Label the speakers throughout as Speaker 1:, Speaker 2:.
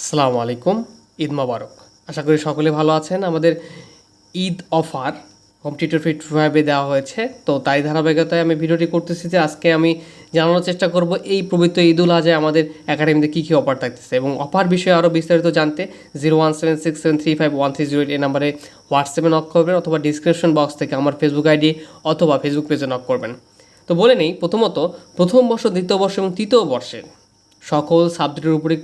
Speaker 1: আসসালামু আলাইকুম, ঈদ মোবারক। আশা করি সকলে ভালো আছেন। আমাদের Eid offer home computer fit ফাইভে দেওয়া হয়েছে। তো তাই ধারাবাহিকতায় আমি ভিডিওটি করতেছি যে আজকে আমি জানানোর চেষ্টা করব এই পবিত্র ঈদুল আজহায় আমাদের একাডেমিতে কী কী অফার থাকতেছে। এবং অফার বিষয়ে আরও বিস্তারিত জানতে zero one seven six seven three five one three zero eight এই নাম্বারে হোয়াটসঅ্যাপে নক করবেন অথবা ডিসক্রিপশন বক্স থেকে আমার ফেসবুক আইডি অথবা ফেসবুক পেজে নক করবেন। তো বলে নেই, প্রথমত প্রথম বর্ষ, দ্বিতীয় বর্ষ এবং তৃতীয় বর্ষের সকল সাবজেক্টের উপরে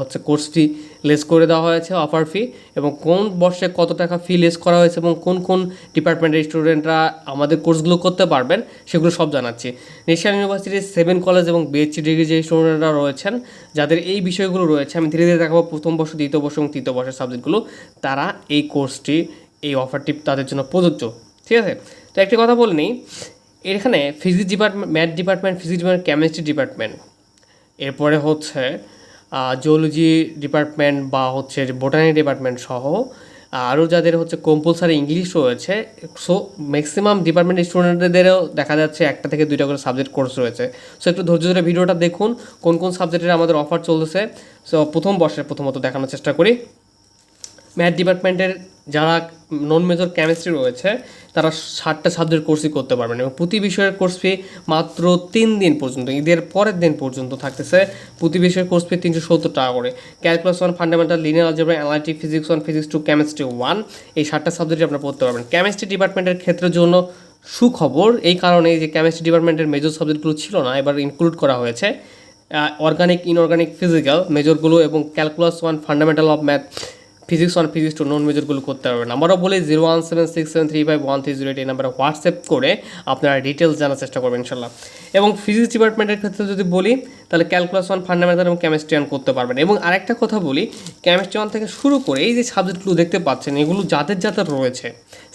Speaker 1: হচ্ছে কোর্স ফি লেস করে দেওয়া হয়েছে অফার ফি এবং কোন বর্ষে কত টাকা ফি লেস করা হয়েছে এবং কোন কোন ডিপার্টমেন্টের স্টুডেন্টরা আমাদের কোর্সগুলো করতে পারবেন, সেগুলো সব জানাচ্ছি। ন্যাশনাল ইউনিভার্সিটির সেভেন কলেজ এবং বিএসসি ডিগ্রি যে স্টুডেন্টরা রয়েছেন, যাদের এই বিষয়গুলো রয়েছে, আমি ধীরে ধীরে দেখাবো প্রথম বর্ষ, দ্বিতীয় বর্ষ এবং তৃতীয় বর্ষের সাবজেক্টগুলো তারা এই কোর্সটি এই অফারটি তাদের জন্য প্রযোজ্য। ঠিক আছে? তো একটি কথা বলে নিই, এখানে physics department math department physics department chemistry department এরপরে হচ্ছে জিওলজি ডিপার্টমেন্ট বা হচ্ছে বোটানি ডিপার্টমেন্ট সহ আরও যাদের হচ্ছে কম্পালসারি ইংলিশ রয়েছে সো ম্যাক্সিমাম ডিপার্টমেন্ট স্টুডেন্টদেরও দেখা যাচ্ছে একটা থেকে দুইটা করে সাবজেক্ট কোর্স রয়েছে। সো একটু ধৈর্য ধরে ভিডিওটা দেখুন, কোন কোন সাবজেক্টের আমাদের অফার চলছে সো প্রথম বর্ষের প্রথমত দেখানোর চেষ্টা করি। ম্যাথ ডিপার্টমেন্টের যারা নন মেজর কেমিস্ট্রি রয়েছে, তারা ষাটটা সাবজেক্ট কোর্সই করতে পারবেন এবং প্রতি বিষয়ের কোর্স ফি মাত্র তিন দিন পর্যন্ত, ঈদের পরের দিন পর্যন্ত থাকতেছে। প্রতি বিষয়ের কোর্স ফি তিনশো সত্তর টাকা করে। Calculus one fundamental linear algebra analytic physics one physics two chemistry one এই ষাটটা সাবজেক্টই আপনারা পড়তে পারবেন। কেমিস্ট্রি ডিপার্টমেন্টের ক্ষেত্রের জন্য সুখবর, এই কারণে যে কেমিস্ট্রি ডিপার্টমেন্টের মেজর সাবজেক্টগুলো ছিল না, এবার ইনক্লুড করা হয়েছে। অর্গানিক ইনঅর্গানিক ফিজিক্যাল মেজরগুলো এবং calculus one fundamental of math physics one physics two non মেজরগুলো করতে পারবেন। আমারও বলি zero one seven six seven three five one three zero eight এই নাম্বারে হোয়াটসঅ্যাপ করে আপনারা ডিটেলস জানার চেষ্টা করবেন ইনশাল্লাহ এবং ফিজিক্স ডিপার্টমেন্টের ক্ষেত্রে যদি বলি, তাহলে ক্যালকুলাস ওয়ান ফান্ডামেন্টাল এবং কেমিস্ট্রি ওয়ান করতে পারবেন। এবং আরেকটা কথা বলি কেমিস্ট্রি ওয়ান থেকে শুরু করে এই যে সাবজেক্টগুলো দেখতে পাচ্ছেন, এগুলো যাদের যাদের রয়েছে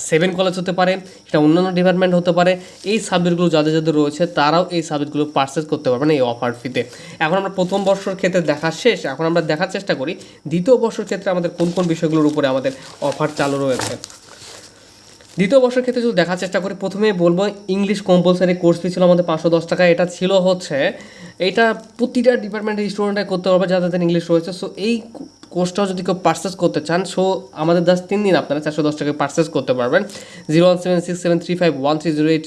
Speaker 1: সেভেন কলেজ হতে পারে, এটা অন্যান্য ডিপার্টমেন্ট হতে পারে, এই সাবজেক্টগুলো যাদের যাদের রয়েছে, তারাও এই সাবজেক্টগুলো পারচেস করতে পারবেন এই অফার ফিতে এখন আমরা প্রথম বর্ষর ক্ষেত্রে দেখা শেষ, এখন আমরা দেখার চেষ্টা করি, দ্বিতীয় বর্ষের ক্ষেত্রে আমাদের কোন কোন বিষয়গুলোর উপরে আমাদের অফার চালু রয়েছে। দ্বিতীয় বর্ষের ক্ষেত্রে যদি দেখার চেষ্টা করি, প্রথমেই বলব ইংলিশ কম্পালসারি কোর্স ফি ছিল আমাদের পাঁচশো দশ টাকা। এটা ছিল হচ্ছে, এটা প্রতিটা ডিপার্টমেন্টের স্টুডেন্টরা করতে পারবে যাদের ইংলিশ রয়েছে। সো এই কোর্সটাও যদি কেউ পার্চেস করতে চান সো আমাদের জাস্ট তিন দিন আপনারা চারশো দশ টাকায় পার্চেস করতে পারবেন। Zero one seven six seven three five one three zero eight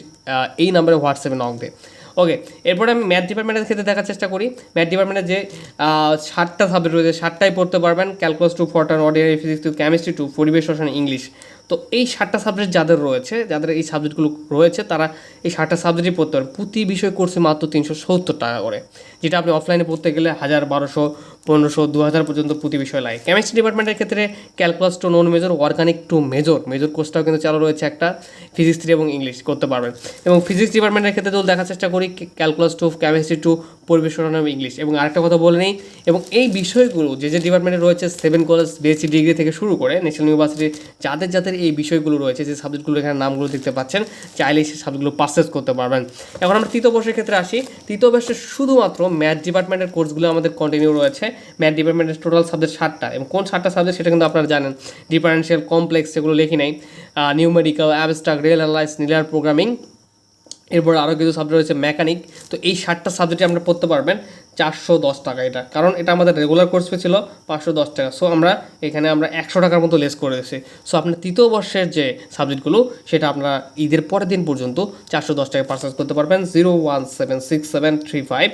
Speaker 1: এই নাম্বারে হোয়াটসঅ্যাপে নক দেয় ওকে এরপরে আমি ম্যাথ ডিপার্টমেন্টের ক্ষেত্রে দেখার চেষ্টা করি। ম্যাথ ডিপার্টমেন্টে যে সাতটা সাবজেক্ট রয়েছে, সাতটাই পড়তে পারবেন। Calculus two Fortran ordinary physics two chemistry two পরিবেশ রসায়ন ইংলিশ তো এই ষাটটা সাবজেক্ট যাদের রয়েছে, যাদের এই সাবজেক্টগুলো রয়েছে, তারা এই ষাটটা সাবজেক্টই পড়তে পারেন প্রতি বিষয় কোর্সে মাত্র তিনশো সত্তর টাকা করে, যেটা আপনি অফলাইনে পড়তে গেলে হাজার বারোশো, পনেরোশো দু হাজার পর্যন্ত প্রতি বিষয় লাগে। কেমিস্ট্রি ডিপার্টমেন্টের ক্ষেত্রে calculus two non major organic two major major কোর্সটাও কিন্তু চালু রয়েছে একটা ফিজিক্স থ্রি এবং ইংলিশ করতে পারবেন। এবং ফিজিক্স ডিপার্টমেন্টের ক্ষেত্রে যদি দেখার চেষ্টা করি ক্যালকুলাস টু কেমিস্ট্রি টু পরিবেশ রসায়ন এবং ইংলিশ এবং আরেকটা কথা বলে নেই, এবং এই বিষয়গুলো যে যে ডিপার্টমেন্টে রয়েছে সেভেন কলেজ বিএসসি ডিগ্রি থেকে শুরু করে ন্যাশনাল ইউনিভার্সিটি যাদের যাদের এই বিষয়গুলো রয়েছে, যে সাবজেক্টগুলো এখানে নামগুলো দেখতে পাচ্ছেন, চাইলে সেই সাবজেক্টগুলো পারচেস করতে পারবেন। এখন আমরা তৃতীয় বর্ষের ক্ষেত্রে আসি। তৃতীয় বর্ষে শুধুমাত্র ম্যাথ ডিপার্টমেন্টের কোর্সগুলো আমাদের কন্টিনিউ রয়েছে। ম্যাথ ডিপার্টমেন্টের টোটাল সাবজেক্ট ষাটটা এবং কোন ষাটটা সাবজেক্ট সেটা কিন্তু আপনারা জানেন। ডিফারেন্সিয়াল কমপ্লেক্স সেগুলো লিখি নাই। নিউমেরিক্যাল অ্যাবস্ট্রাক্ট রিয়েল অ্যানালাইস নিলার প্রোগ্রামিং এরপর আরও কিছু সাবজেক্ট রয়েছে মেকানিক তো এই ষাটটা সাবজেক্টে আমরা পড়তে পারবেন চারশো দশ টাকা এটা। কারণ এটা আমাদের রেগুলার কোর্স ফি ছিল পাঁচশো দশ টাকা। সো আমরা এখানে আমরা একশো টাকার মতো লেস করে দিয়েছি। সো আপনার তৃতীয় বর্ষের যে সাবজেক্টগুলো সেটা আপনারা ঈদের পরের দিন পর্যন্ত চারশো দশ টাকা পারচেস করতে পারবেন। Zero one seven six seven three five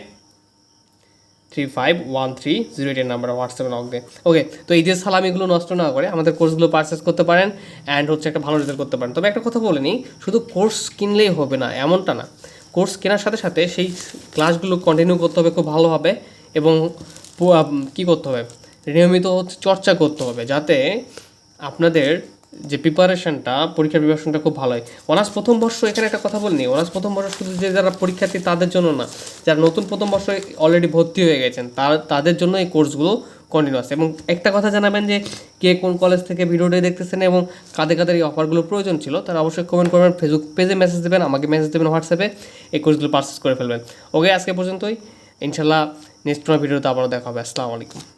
Speaker 1: three five one three zero এইটের নাম্বার হোয়াটসঅ্যাপে নক দেয় ওকে তো এই যে সালামিগুলো নষ্ট না করে আমাদের কোর্সগুলো পারচেস করতে পারেন অ্যান্ড হচ্ছে একটা ভালো রেজাল্ট করতে পারেন। তবে একটা কথা বলে নিই, শুধু কোর্স কিনলেই হবে না, এমনটা না। কোর্স কেনার সাথে সাথে সেই ক্লাসগুলো কন্টিনিউ করতে হবে, খুব ভালোভাবে এবং কী করতে হবে? নিয়মিত হচ্ছে চর্চা করতে হবে যাতে আপনাদের যে প্রিপারেশনটা পরীক্ষার প্রিপারেশনটা খুব ভালো হয়। অনার্স প্রথম বর্ষ, এখানে একটা কথা বলিনি। অনার্স প্রথম বর্ষ শুধু যে যারা পরীক্ষার্থী, তাদের জন্য না। যারা নতুন প্রথম বর্ষ অলরেডি ভর্তি হয়ে গেছেন, তার, তাদের জন্য এই কোর্সগুলো কন্টিনিউয়াস এবং একটা কথা জানাবেন যে, কে কোন কলেজ থেকে ভিডিওটি দেখতেছেন এবং কাদের কাদের এই অফারগুলো প্রয়োজন ছিল, তারা অবশ্যই কমেন্ট করবেন ফেসবুক পেজে মেসেজ দেবেন, আমাকে মেসেজ দেবেন হোয়াটসঅ্যাপে এই কোর্সগুলো পারচেস করে ফেলবেন। ওকে আজকে পর্যন্তই। ইনশাল্লাহ নেক্সট কোনো ভিডিওতে আবারও দেখা হবে। আসসালামু আলাইকুম।